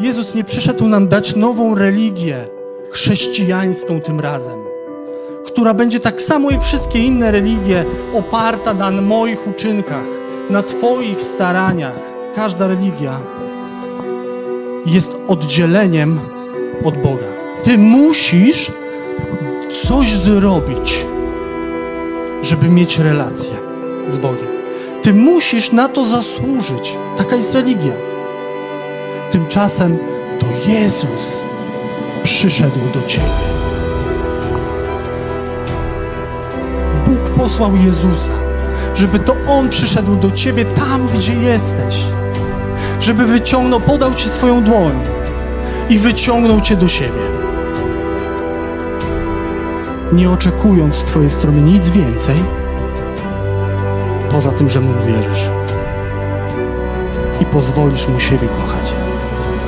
Jezus nie przyszedł nam dać nową religię, chrześcijańską tym razem, która będzie tak samo jak wszystkie inne religie oparta na moich uczynkach, na Twoich staraniach. Każda religia jest oddzieleniem od Boga. Ty musisz coś zrobić, żeby mieć relację z Bogiem. Ty musisz na to zasłużyć. Taka jest religia. Tymczasem to Jezus przyszedł do ciebie. Bóg posłał Jezusa, żeby to On przyszedł do ciebie tam, gdzie jesteś. Żeby wyciągnął, podał ci swoją dłoń i wyciągnął cię do siebie. Nie oczekując z twojej strony nic więcej, poza tym, że Mu uwierzysz i pozwolisz Mu siebie kochać.